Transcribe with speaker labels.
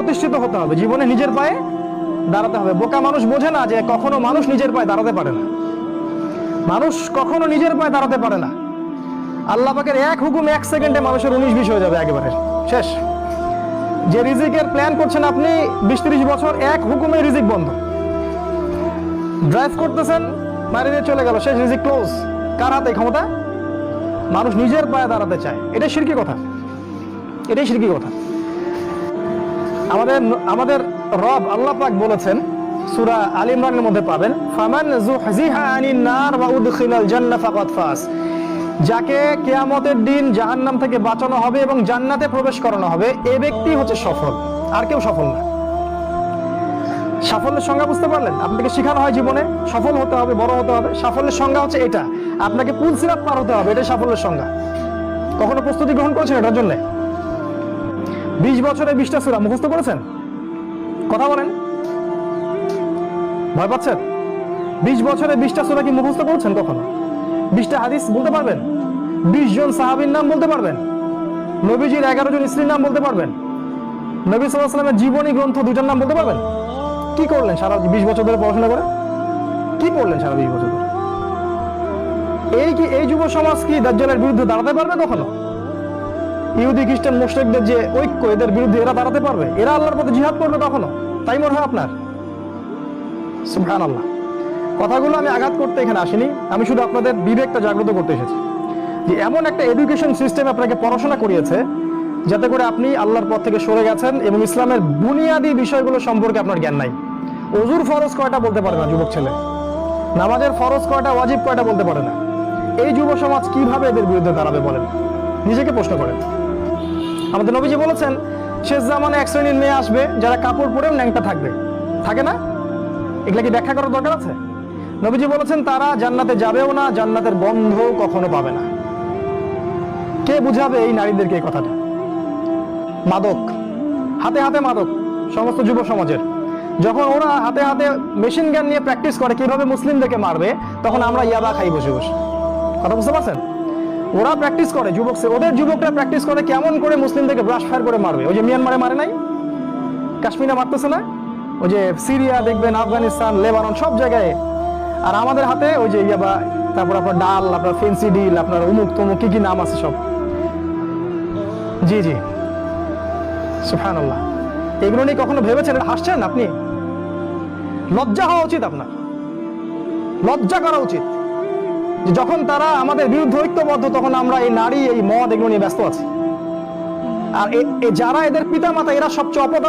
Speaker 1: প্রতিষ্ঠিত হতে হবে, জীবনে নিজের পায়ে দাঁড়াতে হবে। বোকা মানুষ বোঝে না যে কখনো মানুষ নিজের পায়ে দাঁড়াতে পারে না। মানুষ কখনো নিজের পায়ে দাঁড়াতে পারে না। আল্লাহ পাকের এক হুকুম এক সেকেন্ডে মানুষের উনিশ বিশ হয়ে যাবে একেবারে। শেষ। যে রিজিকের প্ল্যান করছেন আপনি, বিশ ত্রিশ বছর এক হুকুমে রিজিক বন্ধ। ড্রাইভ করতেছেন, মারি দিয়ে চলে গেল, শেষ রিজিক ক্লোজ কার হাতে ক্ষমতা? মানুষ নিজের পায়ে দাঁড়াতে চায়। এটাই শিরকি কথা। এটাই শিরকি কথা। আমাদের আমাদের রব আল্লাহ পাক বলেছেন, সূরা আল ইমরানের মধ্যে পাবেন, ফামান যুহজিহা আনিন নার ওয়া উদখিলাল জান্নাহ ফাকাদ ফাস। যাকে কিয়ামতের দিন জাহান্নাম থেকে বাঁচানো হবে এবং জান্নাতে প্রবেশ করানো হবে, এ ব্যক্তি হচ্ছে সফল। আর কেউ সফল না। সাফল্যের সংজ্ঞা বুঝতে পারলেন? আপনাকে শেখানো হয় জীবনে, সফল হতে হবে, বড় হতে হবে। সাফল্যের সংজ্ঞা হচ্ছে এটা। আপনাকে পুল সিরাপ পার হতে হবে, এটাই সাফল্যের সংজ্ঞা। কখনো প্রস্তুতি গ্রহণ করেছেন এটার জন্য? বিশ বছরে বিশটা সুরা মুখস্থ করেছেন? কথা বলেন। ভয় পাচ্ছেন? বিশ বছরে বিশটা সুরা কি মুখস্থ করেছেন কখনো? বিশটা হাদিস বলতে পারবেন? বিশ জন সাহাবীর নাম বলতে পারবেন? নবীজির এগারো জন স্ত্রীর নাম বলতে পারবেন? নবী সাল্লাহ সাল্লামের জীবনী, গ্রন্থ দুইটার নাম বলতে পারবেন? কি করলেন সারা বিশ বছর ধরে পড়াশোনা করে? কি পড়লেন সারা বিশ বছর ধরে? এই কি, এই যুব সমাজ কি দাজ্জালের বিরুদ্ধে দাঁড়াতে পারবে কখনো? ইহুদি, খ্রিস্টান, মুশরিকদের যে ঐক্য, এদের বিরুদ্ধে এরা দাঁড়াতে পারবে? এরা আল্লাহর পথে জিহাদ করবে কখনো? তাই মনে হয় আপনার? সুবহান আল্লাহ কথাগুলো আমি আঘাত করতে এখানে আসিনি। আমি শুধু আপনাদের বিবেকটা জাগ্রত করতে এসেছি যে এমন একটা এডুকেশন সিস্টেম আপনাকে পড়াশোনা করিয়েছে যাতে করে আপনি আল্লাহর পথ থেকে সরে গেছেন এবং ইসলামের বুনিয়াদী বিষয়গুলো সম্পর্কে আপনার জ্ঞান নাই। অজুর ফরজ কয়টা বলতে পারে না যুবক ছেলে? নামাজের ফরজ কয়টা, ওয়াজিব কয়টা বলতে পারে না? এই যুব সমাজ কীভাবে এদের বিরুদ্ধে দাঁড়াবে বলেন? নিজেকে প্রশ্ন করেন আমাদের নবীজি বলেছেন, শেষ জামানে এক শ্রেণির মেয়ে আসবে, যারা কাপড় পরেও ন্যাংটা থাকবে। থাকে না? এগুলা কি ব্যাখ্যা করার দরকার আছে? নবীজি বলেছেন, তারা জান্নাতে যাবেও না, জান্নাতের গন্ধ কখনো পাবে না। কে বুঝাবে এই নারীদেরকে এই কথাটা? মাদক। হাতে হাতে মাদক, সমস্ত যুব সমাজের। যখন ওরা হাতে হাতে মেশিন গান নিয়ে প্র্যাকটিস করে, কীভাবে মুসলিমদেরকে মারবে, তখন আমরা ইয়াবা খাই বসে বসে। কথা বুঝতে পারছেন? ওরা প্র্যাকটিস করে যুবক ওদের যুবকরা প্র্যাকটিস করে কেমন করে মুসলিমদেরকে ব্রাশ ফায়ার করে মারবে। ওই যে মিয়ানমারে মারে নাই? কাশ্মীরে মারতেছে না? ওই যে সিরিয়া দেখবেন আফগানিস্তান লেবানন সব জায়গায়। আর আমাদের হাতে ওই যে ইয়াবা তারপর আপনার ডাল, আপনার ফেন্সি ডিল আপনার উমুক তুমুক, কি কি নাম আছে সব? জি জি। সুফান আল্লাহ এগুলো নিয়ে কখনো ভেবেছেন? হাসছেন আপনি? লজ্জা হওয়া উচিত আপনার। লজ্জা করা উচিত। যখন তারা আমাদের বিরুদ্ধে ঐক্যবদ্ধ, তখন আমরা এই নারী, এই মদ এগুলো নিয়ে ব্যস্ত আছি। আর যারা এদের পিতা মাতা এরা সবচেয়ে অপদার্থ